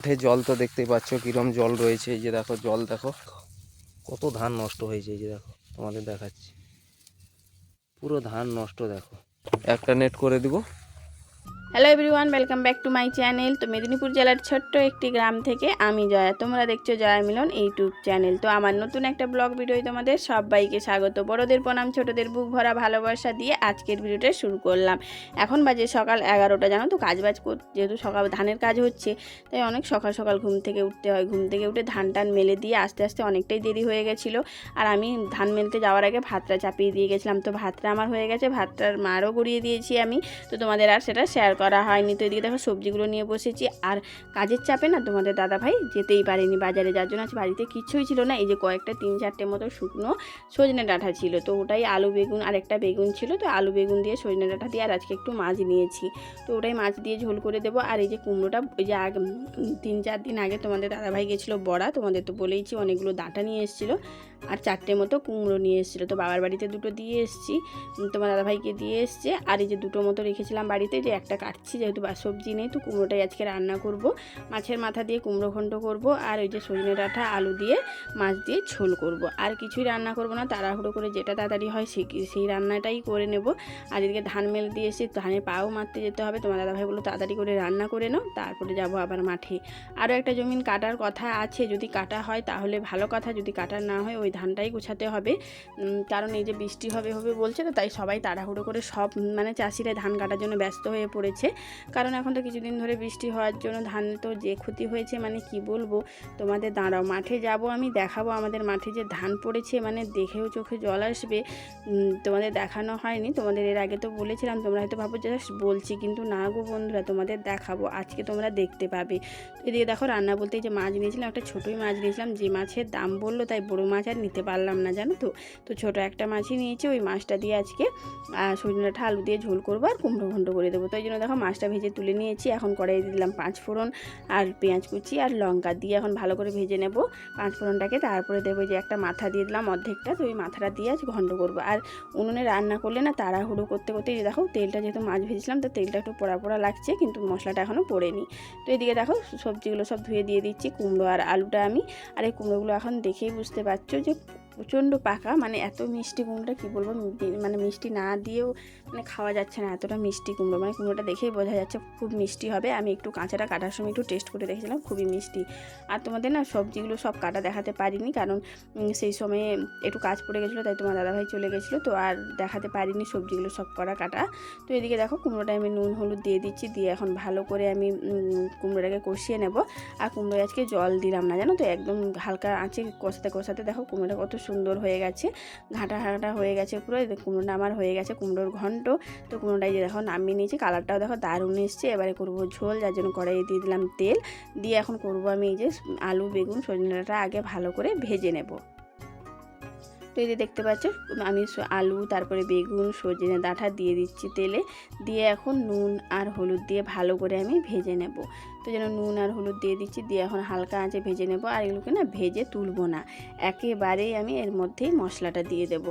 মাঠে জল তো দেখতেই পাচ্ছ, কিরম জল রয়েছে, এই যে দেখো, জল দেখো। কত ধান নষ্ট হয়েছে, এই যে দেখো, তোমাদের দেখাচ্ছি। পুরো ধান নষ্ট, দেখো। একটা নেট করে দিব। Hello everyone welcome back to my channel তো মেদিনীপুর জেলার ছোট্ট একটি গ্রাম থেকে আমি জয়া। তোমরা দেখছ জয়া মিলন ইউটিউব চ্যানেল তো আমার নতুন একটা ব্লগ ভিডিও তোমাদের সবাইকে স্বাগত। বড়দের প্রণাম, ছোটদের বুক ভরা ভালোবাসা দিয়ে আজকের ভিডিওটা শুরু করলাম। এখন বাজে সকাল এগারোটা, জানো তো? কাজ বাজ যেহেতু সকাল ধানের কাজ হচ্ছে, তাই অনেক সকাল সকাল ঘুম থেকে উঠতে হয়। ঘুম থেকে উঠে ধান টান মেলে দিয়ে আস্তে আস্তে অনেকটাই দেরি হয়ে গেছিল। আর আমি ধান মেলতে যাওয়ার আগে ভাতটা চাপিয়ে দিয়ে গেছিলাম। তো ভাতটা আমার হয়ে গেছে, ভাতটার মারও গড়িয়ে দিয়েছি আমি। তো তোমাদের আর সেটা শেয়ার করা হয়নি। তো এদিকে দেখো সবজিগুলো নিয়ে বসেছি। আর কাজের চাপে না তোমাদের দাদা ভাই যেতেই পারেনি বাজারে। যার জন্য আজ বাড়িতে কিছুই ছিল না। এই যে কয়েকটা তিন চারটে মতো শুকনো সজনে ডাঁটা ছিল। তো ওটাই আলু বেগুন আর একটা বেগুন ছিল। তো আলু বেগুন দিয়ে সজনে ডাঁটা দিয়ে আর আজকে একটু মাছ নিয়েছি। তো ওটাই মাছ দিয়ে ঝোল করে দেবো। আর এই যে কুমড়োটা, ওই যে তিন চার দিন আগে তোমাদের দাদাভাই গেছিল বড়া। তোমাদের তো বলেইছি অনেকগুলো ডাঁটা নিয়ে এসেছিল। আর চারটে মতো কুমড়ো নিয়ে এসেছিল। তো বাবার বাড়িতে দুটো দিয়ে এসেছি তোমার দাদাভাইকে দিয়ে এসছে। আর এই যে দুটো মতো রেখেছিলাম বাড়িতে, যে একটা কাটছি, যেহেতু বা সবজি নেই, তো কুমড়োটাই আজকে রান্না করব। মাছের মাথা দিয়ে কুমড়ো ঘন্ট করব, আর ওই যে সজনে ডাঁটা, আলু দিয়ে মাছ দিয়ে ঝোল করব। আর কিছুই রান্না করব না, তাড়াহুড়ো করে যেটা তাড়াতাড়ি হয় সেই সেই রান্নাটাই করে নেব। আর এদিকে ধান মেল দিয়ে এসে ধানের পাও মারতে যেতে হবে। তোমার দাদাভাই বলো তাড়াতাড়ি করে রান্না করে নাও, তারপরে যাব আবার মাঠে। আরও একটা জমিন কাটার কথা আছে, যদি কাটা হয় তাহলে ভালো কথা, যদি কাটা না হয় ওই ধানটাই গোছাতে হবে। কারণ এই যে বৃষ্টি হবে হবে বলছে তো, তাই সবাই তাড়াহুড়ো করে সব মানে চাষিরা ধান কাটার জন্য ব্যস্ত হয়ে পড়েছে। কারণ এখন তো কিছুদিন ধরে বৃষ্টি হওয়ার জন্য ধান তো যে ক্ষতি হয়েছে মানে কি বলব? তোমাদের দাঁড়াও, মাঠে যাব আমি, দেখাবো আমাদের মাঠে যে ধান পড়েছে মানে দেখেও চোখে জল আসবে। তোমাদের দেখানো হয়নি, তোমাদের এর আগে তো বলেছিলাম, তোমরা হয়তো ভাবো জাস্ট বলছি, কিন্তু না গো বন্ধুরা, তোমাদের দেখাবো, আজকে তোমরা দেখতে পাবে। এদিকে দেখো রান্না বলতে যে মাছ নিয়েছিলাম, একটা ছোটোই মাছ নিয়েছিলাম, যে মাছের দাম বলল, তাই বড়ো মাছ আর নিতে পারলাম না, জানো তো? তো ছোটো একটা মাছই নিয়েছি, ওই মাছটা দিয়ে আজকে আর সজনাটা আলু দিয়ে ঝোল করব আর কুমড়ো ঘন্ট করে দেবো। তো এই জন্য দেখো মাছটা ভেজে তুলে নিয়েছি, এখন কড়াইয়ে দিলাম পাঁচ ফোড়ন আর পেঁয়াজ কুচি আর লঙ্কা দিয়ে এখন ভালো করে ভেজে নেব। পাঁচ ফোড়নটাকে তারপরে দেবো যে একটা মাথা দিয়ে দিলাম অর্ধেকটা, তো ওই মাথাটা দিয়ে আজ ঘন্ট করব। আর উনুনে রান্না করলে না তাড়াহুড়ো করতে করতে দেখো তেলটা যেহেতু মাছ ভেজেছিলাম, তো তেলটা একটু পোড়া পোড়া লাগছে, কিন্তু মশলাটা এখনও পড়েনি। তো এদিকে দেখো সবজিগুলো সব ধুয়ে দিয়ে দিচ্ছি, কুমড়ো আর আলুটা আমি, আর এই কুমড়োগুলো এখন দেখেই বুঝতে পারছ যে trip প্রচণ্ড পাকা মানে এত মিষ্টি কুমড়োটা কী বলব মানে মিষ্টি না দিয়েও মানে খাওয়া যাচ্ছে না, এতটা মিষ্টি কুমড়ো। মানে কুমড়োটা দেখেই বোঝা যাচ্ছে খুব মিষ্টি হবে। আমি একটু কাঁচাটা কাটার সময় একটু টেস্ট করে দেখেছিলাম, খুবই মিষ্টি। আর তোমাদের না সবজিগুলো সব কাটা দেখাতে পারিনি, কারণ সেই সময়ে একটু কাজ পড়ে গেছিল, তাই তোমার দাদাভাই চলে গেছিল, তো আর দেখাতে পারিনি সবজিগুলো সব করা কাটা। তো এদিকে দেখো কুমড়োটা আমি নুন, হলুদ দিয়ে দিচ্ছি, দিয়ে এখন ভালো করে আমি কুমড়োটাকে কষিয়ে নেব। আর কুমড়ো আজকে জল দিলাম না, জানো তো? একদম হালকা আঁচে কষাতে কষাতে দেখো কুমড়োটা কত সুন্দর হয়ে গেছে। ঘাঁটা ঘাঁটা হয়ে গেছে পুরো। কুমড়োটা আমার হয়ে গেছে, কুমড়োর ঘন্ট। তো কুমড়োটাই যে দেখো নামিয়ে নিয়েছি, কালারটাও দেখো দারুণ এসছে। এবারে করব ঝোল, যার জন্য কড়াইয়ে দিয়ে দিলাম তেল। দিয়ে এখন করব আমি এই যে আলু, বেগুন সজনেটা আগে ভালো করে ভেজে নেব। তো এই যে দেখতে পাচ্ছ, আমি আলু, তারপরে বেগুন, সজনে ডাঁটা দিয়ে দিচ্ছি তেলে। দিয়ে এখন নুন আর হলুদ দিয়ে ভালো করে আমি ভেজে নেব। তো যেন নুন আর হলুদ দিয়ে দিচ্ছি, দিয়ে এখন হালকা আঁচে ভেজে নেব। আর এগুলোকে না ভেজে তুলবো না, একেবারেই আমি এর মধ্যেই মশলাটা দিয়ে দেব।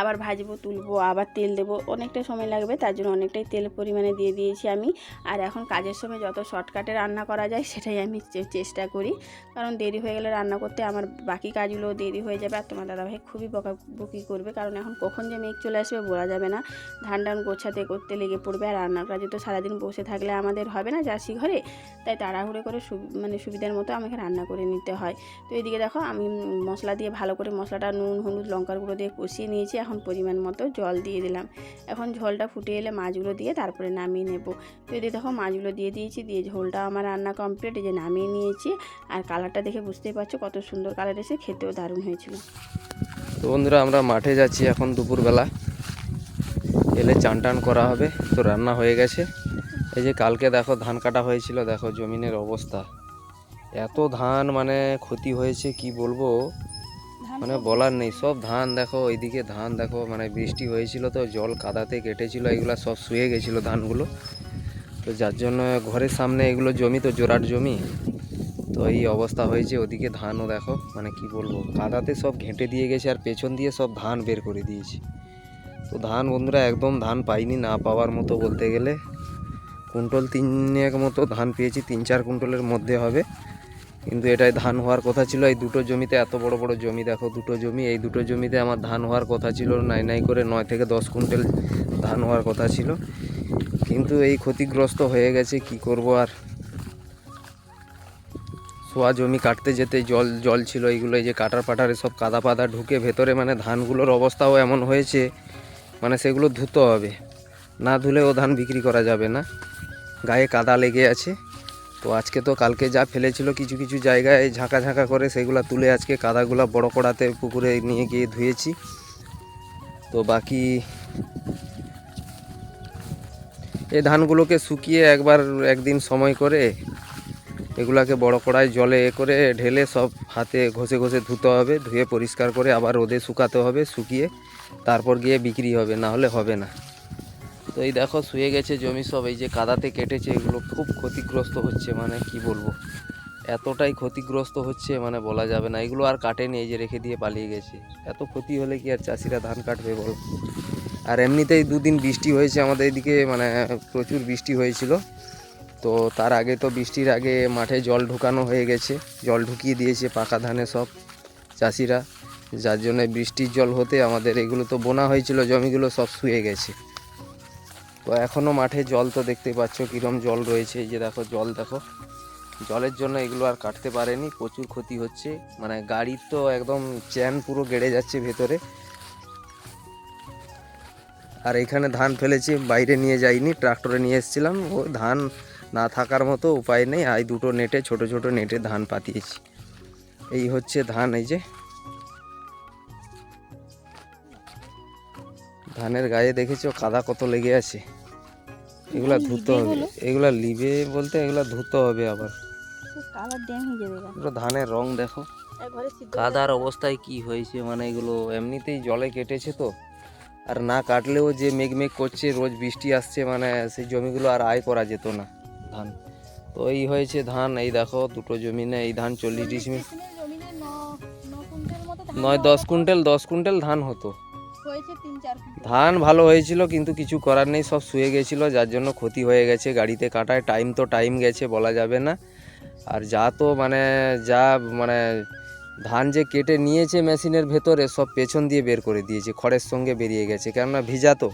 আবার ভাজবো, তুলবো, আবার তেল দেবো। অনেকটা সময় লাগবে, তার জন্য অনেকটাই তেল পরিমাণে দিয়ে দিয়েছি আমি। আর এখন কাজের সময় যত শর্টকাটে রান্না করা যায়, সেটাই আমি চেষ্টা করি। কারণ দেরি হয়ে গেলে রান্না করতে আমার বাকি কাজগুলো দেরি হয়ে যাবে। আর তোমার দাদাভাই খুবই বকাবকি করবে। কারণ এখন কখন যে মেঘ চলে আসবে বলা যাবে না। ধান টান গোছাতে, করতে লেগে পড়বে। আর রান্নার কাজে তো সারাদিন বসে থাকলে আমাদের হবে না চাষি ঘরে। তাই তাড়াহুড়ো করে মানে সুবিধার মতো আমাকে রান্না করে নিতে হয়। তো এদিকে দেখো আমি মশলা দিয়ে ভালো করে মশলাটা নুন, হলুদ, লঙ্কার গুঁড়ো দিয়ে কষিয়ে নিয়েছি। এখন পরিমাণ মতো জল দিয়ে দিলাম। এখন ঝোলটা ফুটে এলে মাছগুলো দিয়ে তারপরে নামিয়ে নেব। তো এদিকে দেখো মাছগুলো দিয়ে দিয়েছি, দিয়ে ঝোলটা আমার রান্না কমপ্লিট যে নামিয়ে নিয়েছি। আর কালারটা দেখে বুঝতেই পারছ কত সুন্দর কালার এসে, খেতেও দারুণ হয়েছিল। তো বন্ধুরা, আমরা মাঠে যাচ্ছি এখন দুপুরবেলা। এলে চান টান করা হবে। তো রান্না হয়ে গেছে। এই যে কালকে দেখো ধান কাটা হয়েছিল দেখো জমিনের অবস্থা। এত ধান মানে ক্ষতি হয়েছে কি বলব? মানে বলার নেই সব ধান দেখো ওইদিকে ধান দেখো মানে বৃষ্টি হয়েছিল তো জল কাদাতে কেটেছিল এগুলো সব শুয়ে গেছিল ধানগুলো। তো যার জন্য ঘরের সামনে এগুলো জমি তো জোরাট জমি। তো এই অবস্থা হয়েছে ওদিকে ধানও দেখো মানে কি বলব কাদাতে সব ঘেঁটে দিয়ে গেছে আর পেছন দিয়ে সব ধান বের করে দিয়েছে। তো ধান বন্ধুরা একদম ধান পাইনি না পাওয়ার মতো বলতে গেলে। কুইন্টল তিন এক মতো ধান পেয়েছি, তিন চার কুইন্টলের মধ্যে হবে। কিন্তু এটাই ধান হওয়ার কথা ছিল, এই দুটো জমিতে এত বড় বড় জমি, দেখো দুটো জমি, এই দুটো জমিতে আমার ধান হওয়ার কথা ছিল, নাই নাই করে নয় থেকে দশ কুইন্টাল ধান হওয়ার কথা ছিল। কিন্তু এই ক্ষতিগ্রস্ত হয়ে গেছে, কি করব আর? সোয়া জমি কাটতে যেতে জল জল ছিল, এইগুলো এই যে কাটার পাটারে সব কাদা পাদা ঢুকে ভেতরে মানে ধানগুলোর অবস্থাও এমন হয়েছে মানে সেগুলো ধুতে হবে। না ধুলে ও ধান বিক্রি করা যাবে না। গায়ে কাদা লেগে আছে। তো আজকে তো কালকে যা ফেলেছিল কিছু কিছু জায়গায় ঝাঁকা ঝাঁকা করে সেগুলো তুলে আজকে কাদাগুলো বড় কড়াতে পুকুরে নিয়ে গিয়ে ধুয়েছি। তো বাকি এই ধানগুলোকে শুকিয়ে একবার একদিন সময় করে এগুলাকে বড় কড়াই জলে এ করে ঢেলে সব হাতে ঘষে ঘষে ধুতে হবে, ধুয়ে পরিষ্কার করে আবার রোদে শুকাতে হবে, শুকিয়ে তারপর গিয়ে বিক্রি হবে, না হলে হবে না। তো এই দেখো শুয়ে গেছে জমি সব, এই যে কাদাতে কেটেছে, এগুলো খুব ক্ষতিগ্রস্ত হচ্ছে মানে কি বলব? এতটাই ক্ষতিগ্রস্ত হচ্ছে মানে বলা যাবে না। এগুলো আর কাটেনি, এই যে রেখে দিয়ে পালিয়ে গেছে। এত ক্ষতি হলে কি আর চাষিরা ধান কাটবে বলো? আর এমনিতেই দুদিন বৃষ্টি হয়েছে আমাদের এদিকে মানে প্রচুর বৃষ্টি হয়েছিল। তো তার আগে তো বৃষ্টির আগে মাঠে জল ঢুকানো হয়ে গেছে। জল ঢুকিয়ে দিয়েছে পাকা ধানে সব চাষিরা। যার জন্য বৃষ্টির জল হতে আমাদের এগুলো তো বোনা হয়েছিল, জমিগুলো সব শুয়ে গেছে। তো এখনও মাঠে জল তো দেখতে পাচ্ছ কীরম জল রয়েছে, এই যে দেখো জল দেখো। জলের জন্য এগুলো আর কাটতে পারেনি, প্রচুর ক্ষতি হচ্ছে। মানে গাড়ির তো একদম চ্যান পুরো গেড়ে যাচ্ছে ভেতরে। আর এখানে ধান ফেলেছি, বাইরে নিয়ে যাইনি, ট্রাক্টরে নিয়ে এসেছিলাম। ও ধান না থাকার মতো উপায় নেই আর দুটো নেটে, ছোট ছোট নেটে ধান পাতিয়েছি। এই হচ্ছে ধান, এই যে ধানের গায়ে দেখেছ কাদা কত লেগে আছে। এগুলা ধুতে হবে। এগুলা লিবে বলতে এগুলা ধুতে হবে আবার। ধানের রং দেখো। কাদার অবস্থায় কি হয়েছে মানে এগুলো এমনিতেই জলে কেটেছে তো। আর না কাটলেও যে মেঘ মেঘ করছে রোজ বৃষ্টি আসছে মানে সেই জমিগুলো আর আয় করা যেত না ধান। তো এই হয়েছে ধান এই দেখো দুটো জমি জমিনে এই ধান চল্লিশ ডিসমিল ন ন নয় দশ কুইন্টাল দশ কুইন্টাল ধান হতো। ধান ভালো হয়েছিল, কিন্তু কিছু করার নেই, সব শুয়ে গেছিল, যার জন্য ক্ষতি হয়ে গেছে, গাড়িতে কাটায় টাইম তো টাইম গেছে, বলা যাবে না। আর যা তো মানে যা মানে ধান যে কেটে নিয়েছে মেশিনের ভেতরে, সব পেছন দিয়ে বের করে দিয়েছে, খড়ের সঙ্গে বেরিয়ে গেছে, কেননা ভিজা তো।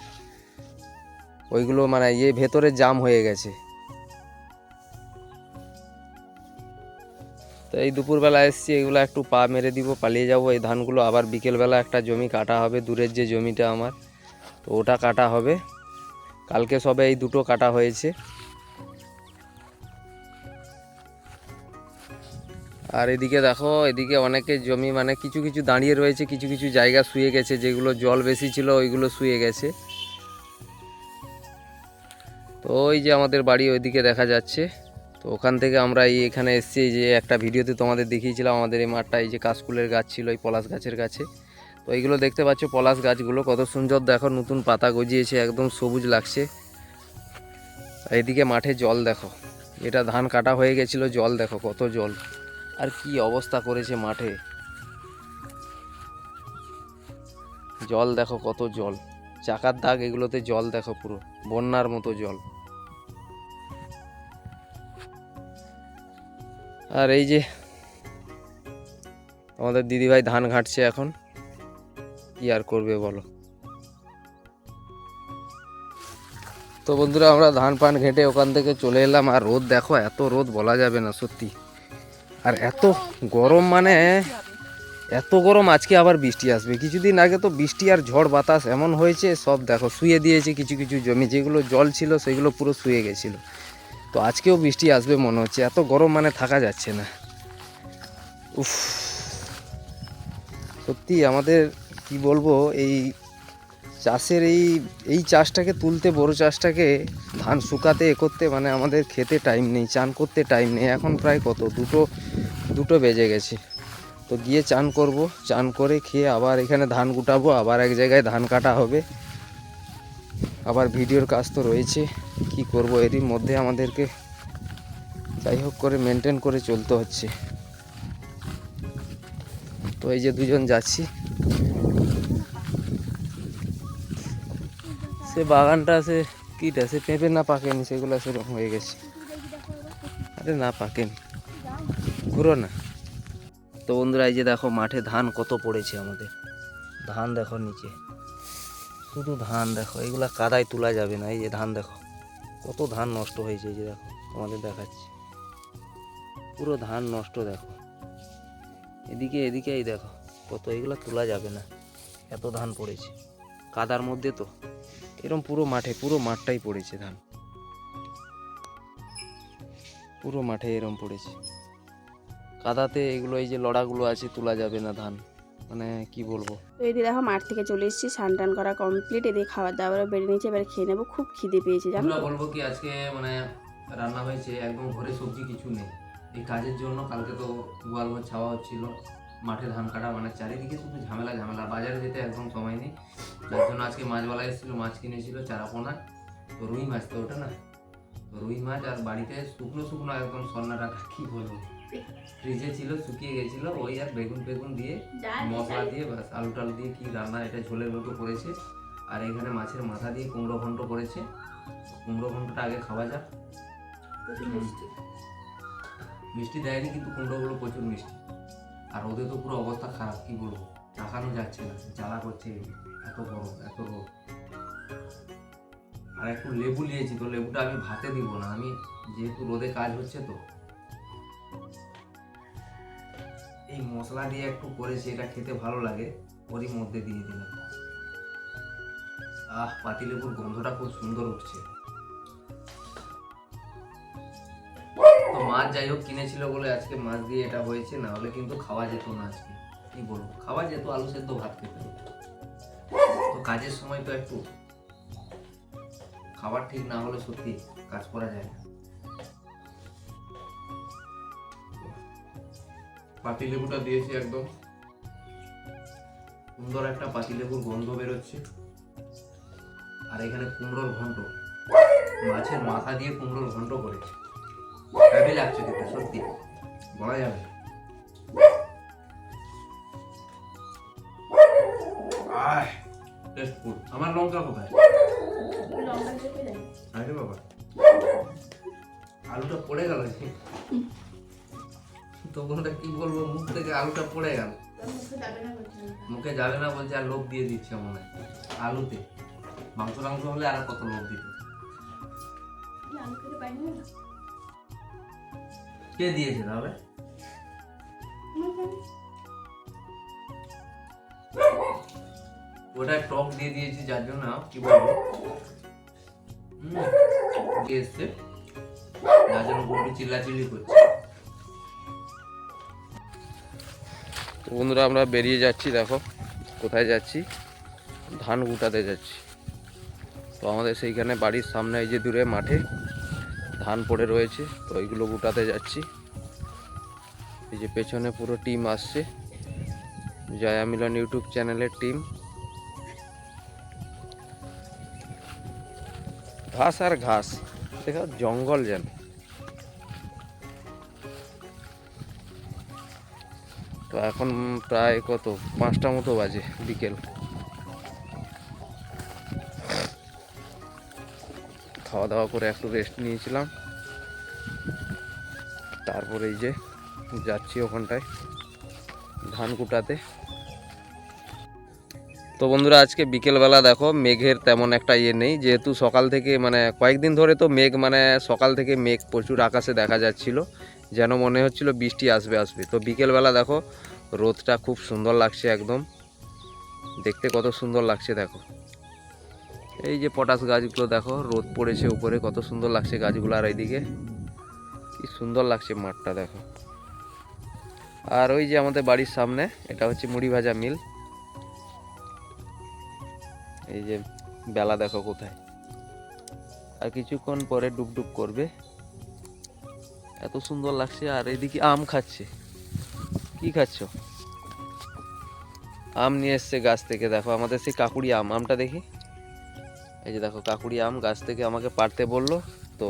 ওইগুলো মানে ইয়ে ভেতরে জাম হয়ে গেছে। তো এই দুপুরবেলা এসছি, এগুলো একটু পা মেরে দিব, পালিয়ে যাব, এই ধানগুলো আবার বিকেলবেলা একটা জমি কাটা হবে, দূরের যে জমিটা আমার। ওটা কাটা হবে। কালকে সবে এই দুটো কাটা হয়েছে। আর এদিকে দেখো, এদিকে অনেকে জমি মানে কিছু কিছু দাঁড়িয়ে রয়েছে, কিছু কিছু জায়গা শুয়ে গেছে, যেগুলো জল বেশি ছিল ওইগুলো শুয়ে গেছে। তো ওই যে আমাদের বাড়ি ওইদিকে দেখা যাচ্ছে। তো ওখান থেকে আমরা এই এখানে এসেছি যে একটা ভিডিওতে তোমাদের দেখিয়েছিলাম আমাদের এই মাঠটা, এই যে কাশকুলের গাছ ছিল, এই পলাশ গাছের কাছে তো এইগুলো দেখতে পাচ্ছ, পলাশ গাছগুলো কত সুন্দর। দেখো, নতুন পাতা গজিয়েছে, একদম সবুজ লাগছে। এদিকে মাঠে জল দেখো, এটা ধান কাটা হয়ে গেছিল, জল দেখো কত জল। আর কি অবস্থা করেছে মাঠে। জল দেখো কত জল, চাকার দাগ এগুলোতে জল দেখো পুরো, বন্যার মতো জল। আর এই যে, আমাদের দিদিভাই ধান ঘাঁটছে এখন। কি আর করবে বলো? তো বন্ধুরা, আমরা ধান পান ঘেঁটে ওখান থেকে চলে এলাম। আর রোদ দেখো, এত রোদ বলা যাবে না সত্যি। আর এত গরম মানে এত গরম আজকে আবার বৃষ্টি আসবে। কিছুদিন আগে তো বৃষ্টি আর ঝড় বাতাস এমন হয়েছে, সব দেখো, শুয়ে দিয়েছে কিছু কিছু জমি। যেগুলো জল ছিল, সেগুলো পুরো শুয়ে গেছিল। তো আজকেও বৃষ্টি আসবে মনে হচ্ছে। এত গরম মানে থাকা যাচ্ছে না। উফ। সত্যি আমাদের কি বলব, এই চাষের এই এই চাষটাকে তুলতে, বড় চাষটাকে ধান শুকাতে, এ করতে মানে আমাদের খেতে টাইম নেই, চান করতে টাইম নেই। এখন প্রায় কত? দুটো দুটো বেজে গেছে। তো গিয়ে চান করব। চান করে খেয়ে আবার এখানে ধান গুটাবো আবার এক জায়গায় ধান কাটা হবে। আবার ভিডিওর কাজ তো রয়েছে, কি করব এরই মধ্যে আমাদেরকে যাই হোক করে মেনটেন করে চলতে হচ্ছে। তো এই যে দুজন যাচ্ছি। সে বাগানটা সে কিটা সে পেঁপে না পাকেনি, সেগুলো সেরকম হয়ে গেছে। আরে না পাকেনি। ঘুরো না। তো বন্ধুরা, এই যে দেখো, মাঠে ধান কত পড়েছে আমাদের। ধান দেখো নিচে। শুধু ধান দেখো, এগুলো কাদায় তোলা যাবে না। এই যে ধান দেখো, কত ধান নষ্ট হয়েছে এই যে দেখো, তোমাদের দেখাচ্ছি। পুরো ধান নষ্ট দেখো। এদিকে এদিকে এই দেখো, কত এগুলো তোলা যাবে না। এত ধান পড়েছে। কাদার মধ্যে তো। এরকম পুরো মাঠে পুরো মাঠটাই পড়েছে ধান। পুরো মাঠে এরকম পড়েছে। কাদাতে এগুলো এই যে লড়াগুলো আছে তোলা যাবে না ধান। মানে কি বলব? তো এদিকে দেখো মাঠ থেকে চলে এসেছি স্নান টান করা কমপ্লিট এদিকে খাবার দাবার বেড়ে নিয়েছে এবার খেয়ে নেব খুব খিদে পেয়েছে জানো? বলব কি আজকে মানে রান্না হয়েছে একদম ঘরে সবজি কিছু নেই। এই কাজের জন্য কালকে তো গোয়াল ঘর ছাওয়া হচ্ছিল। মাঠে ধান কাটা মানে চারিদিকে শুধু ঝামেলা ঝামেলা। বাজারে যেতে একদম সময় নেই। যার জন্য আজকে মাছওয়ালা এসেছিল মাছ কিনেছিল চারাপোনা। তো রুই মাছ তো ওটা না। তো রুই মাছ আর বাড়িতে শুকনো শুকনো একদম সন্নাটা কি বলব? ফ্রিজে ছিল শুকিয়ে গেছিল। ওই আর বেগুন বেগুন দিয়ে মশলা দিয়ে ব্যাস আলু টালু দিয়ে কি রান্না এটা ঝোলের মতো করেছে। আর এখানে মাছের মাথা দিয়ে কুমড়ো ঘন্ট করেছে। কুমড়ো ঘন্টটা আগে খাওয়া যাক। মিষ্টি দেয়নি কিন্তু কুমড়োগুলো প্রচুর মিষ্টি। আর ওদের তো পুরো অবস্থা খারাপ, কি বলব? তাকানো যাচ্ছে না, জ্বালা করছে এত গরম, এত রোদ। আর একটু লেবু নিয়েছি, তো লেবুটা আমি ভাতে দিব না, আমি যেহেতু রোদে কাজ হচ্ছে তো। এই মশলা দিয়ে একটু করেছি, এটা খেতে ভালো লাগে, ওরই মধ্যে দিয়ে দিলাম। আহ, পাতিলেবুর গন্ধটা খুব সুন্দর উঠছে। মাছ যাই হোক কিনেছিল বলে আজকে মাছ দিয়ে এটা হয়েছে না হলে কিন্তু খাওয়া যেত না আজকে। কি বলব? খাওয়া যেত, আলু সেদ্ধ ভাত খেতে তো কাজের সময় তো একটু খাবার ঠিক না হলে সত্যি কাজ করা যায় না। পাতিলেবুটা দিয়েছি একদম। সুন্দর একটা পাতিলেবুর গন্ধ বেরোচ্ছে। আর এখানে কুমড়োর ঘন্ট। মাছের মাথা দিয়ে কুমড়োর ঘন্ট করেছে হেভি লাগছে খেতে সত্যি। বলা যাবে আমার লঙ্কা কোথায়? আরে বাবা। আলুটা পড়ে গেল। তো বন্ধুরা কি বলব, মুখ থেকে আলুটা পড়ে গেল। মুখে যাবে না বলছে, আর লোভ দিয়ে দিচ্ছে মনে আলুতে। মাংস মাংস হলে আর কত লোভ দিত? কে দিয়েছে তাহলে? ওটা টক দিয়ে দিয়েছি, যার জন্য কি বলব? এসছে। যার জন্য চিল্লাচিল্লি করছে। বন্ধুরা, আমরা বেরিয়ে যাচ্ছি, দেখো, কোথায় যাচ্ছি? ধান গুটাতে যাচ্ছি। তো আমাদের সেইখানে বাড়ির সামনে, এই যে দূরে মাঠে ধান পড়ে রয়েছে, তো ওইগুলো গুটাতে যাচ্ছি। এই যে পেছনে পুরো টিম আসছে। জয়া মিলন ইউটিউব চ্যানেলের টিম। ঘাস আর ঘাস, দেখো জঙ্গল যেন। তো এখন প্রায় কত? পাঁচটা মতো বাজে বিকেল। খাওয়া দাওয়া করে একটু রেস্ট নিয়েছিলাম। তারপরে এই যে যাচ্ছি ওখানটায় ধান কুটাতে। তো বন্ধুরা, আজকে বিকেলবেলা দেখো মেঘের তেমন একটা ইয়ে নেই। যেহেতু সকাল থেকে মানে কয়েকদিন ধরে তো মেঘ মানে সকাল থেকে মেঘ প্রচুর আকাশে দেখা যাচ্ছিল। যেন মনে হচ্ছিল বৃষ্টি আসবে আসবে। তো বিকেলবেলা দেখো রোদটা খুব সুন্দর লাগছে একদম। দেখতে কত সুন্দর লাগছে, দেখো। এই যে পটাশ গাছগুলো দেখো, রোদ পড়েছে উপরে, কত সুন্দর লাগছে গাছগুলো আর এইদিকে। কি সুন্দর লাগছে মাঠটা দেখো। আর ওই যে আমাদের বাড়ির সামনে, এটা হচ্ছে মুড়ি ভাজা মিল। এই যে বেলা দেখো কোথায়। আর কিছুক্ষণ পরে ডুবডুব করবে। এত সুন্দর লাগছে আর এদিকে আম খাচ্ছে। কি খাচ্ছ? আম নিয়ে এসছে গাছ থেকে, দেখো আমাদের সেই কাকুড়ি আম, আমটা দেখি। এই যে দেখো কাকুড়ি আম গাছ থেকে আমাকে পারতে বলল। তো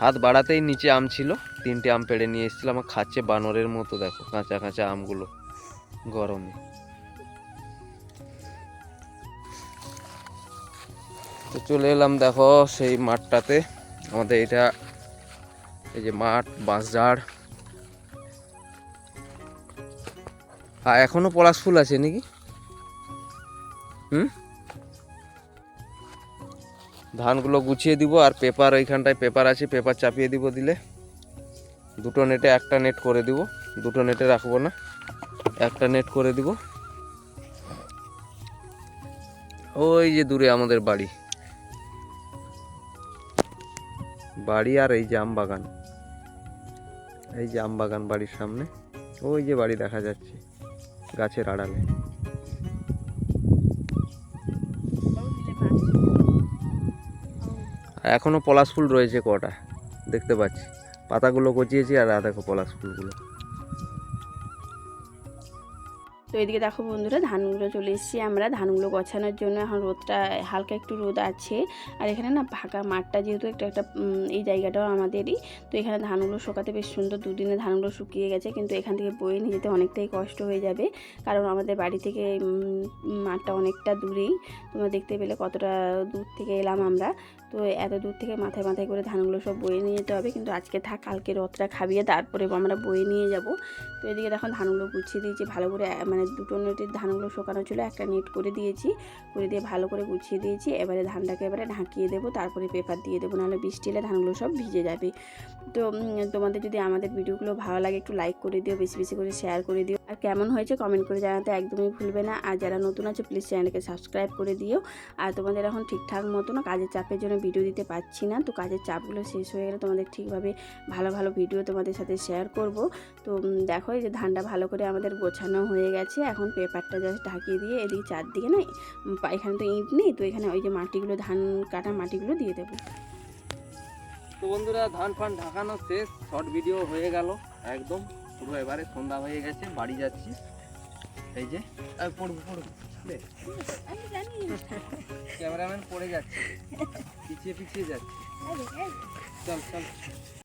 হাত বাড়াতেই নিচে আম ছিল। তিনটে আম পেড়ে নিয়ে এসেছিল। আমার খাচ্ছে বানরের মতো, দেখো, কাঁচা কাঁচা আমগুলো গরমে। তো চলে এলাম দেখো সেই মাঠটাতে। আমাদের এটা এই যে মাঠ, বাঁশঝাড়। আর এখনও পলাশ ফুল আছে নাকি? হুম? ধানগুলো গুছিয়ে দিব আর পেপার ওইখানটায় পেপার আছে, পেপার চাপিয়ে দিব দিলে। দুটো নেটে একটা নেট করে দিব, দুটো নেটে রাখব না, একটা নেট করে দিব। ওই যে দূরে আমাদের বাড়ি। বাড়ি আর এই আম বাগান। এই আম বাগান বাড়ির সামনে। ওই যে বাড়ি দেখা যাচ্ছে গাছের আড়ালে। আর এখনও পলাশ ফুল রয়েছে কটা দেখতে পাচ্ছি। পাতাগুলো গজিয়েছি আর দেখো পলাশ ফুলগুলো। তো এদিকে দেখো বন্ধুরা ধানগুলো চলে এসেছি আমরা। ধানগুলো গছানোর জন্য এখন রোদটা হালকা একটু রোদ আছে। আর এখানে না ফাঁকা মাঠটা যেহেতু একটা একটা এই জায়গাটাও আমাদেরই। তো এখানে ধানগুলো শুকাতে বেশ সুন্দর দুদিনে ধানগুলো শুকিয়ে গেছে কিন্তু এখান থেকে বয়ে নিয়ে যেতে অনেকটাই কষ্ট হয়ে যাবে। কারণ আমাদের বাড়ি থেকে মাঠটা অনেকটা দূরেই। তোমরা দেখতে পেলে কতটা দূর থেকে এলাম আমরা। তো এত দূর থেকে মাথায় মাথায় করে ধানগুলো সব বয়ে নিয়ে যেতে হবে। কিন্তু আজকে থাক কালকে রথটা খাবিয়ে তারপরে আমরা বয়ে নিয়ে যাব। তো এদিকে দেখো ধানগুলো গুছিয়ে দিয়েছি ভালো করে আহ, মানে দুটো নেটের ধানগুলো শোকানো ছিল, একটা নেট করে দিয়েছি, করে দিয়ে ভালো করে গুছিয়ে দিয়েছি। এবারে ধানটাকে এবারে ঢাকিয়ে দেবো, তারপরে পেপার দিয়ে দেবো, নাহলে বৃষ্টি এলে ধানগুলো সব ভিজে যাবে। তো তোমাদের যদি আমাদের ভিডিওগুলো ভালো লাগে, একটু লাইক করে দিও, বেশি বেশি করে শেয়ার করে দিও। আর কেমন হয়েছে কমেন্ট করে জানাতে একদমই ভুলবে না। আর যারা নতুন আছে প্লিজ চ্যানেলকে সাবস্ক্রাইব করে দিও। আর তোমাদের এখন ঠিকঠাক মতো না কাজের চাপের জন্য ভিডিও দিতে পারছি না। তো কাজের চাপগুলো শেষ হয়ে গেলে তোমাদের ঠিকভাবে ভালো ভালো ভিডিও তোমাদের সাথে শেয়ার করব। তো দেখো এই যে ধানটা ভালো করে আমাদের গোছানো হয়ে গেছে। এখন পেপারটা জাস্ট ঢাকিয়ে দিয়ে এদিকে চারদিকে না এখানে তো ইট নেই, তো এখানে ওই যে মাটিগুলো, ধান কাটা মাটিগুলো দিয়ে দেবো। তো বন্ধুরা, ধান ফান ঢাকানো শেষ শর্ট ভিডিও হয়ে গেল, একদম। পুরো এবারে সন্ধ্যা হয়ে গেছে, বাড়ি যাচ্ছি। এই যে ক্যামেরাম্যান পড়ে যাচ্ছে। পিছিয়ে পিছিয়ে যাচ্ছে। চল চল।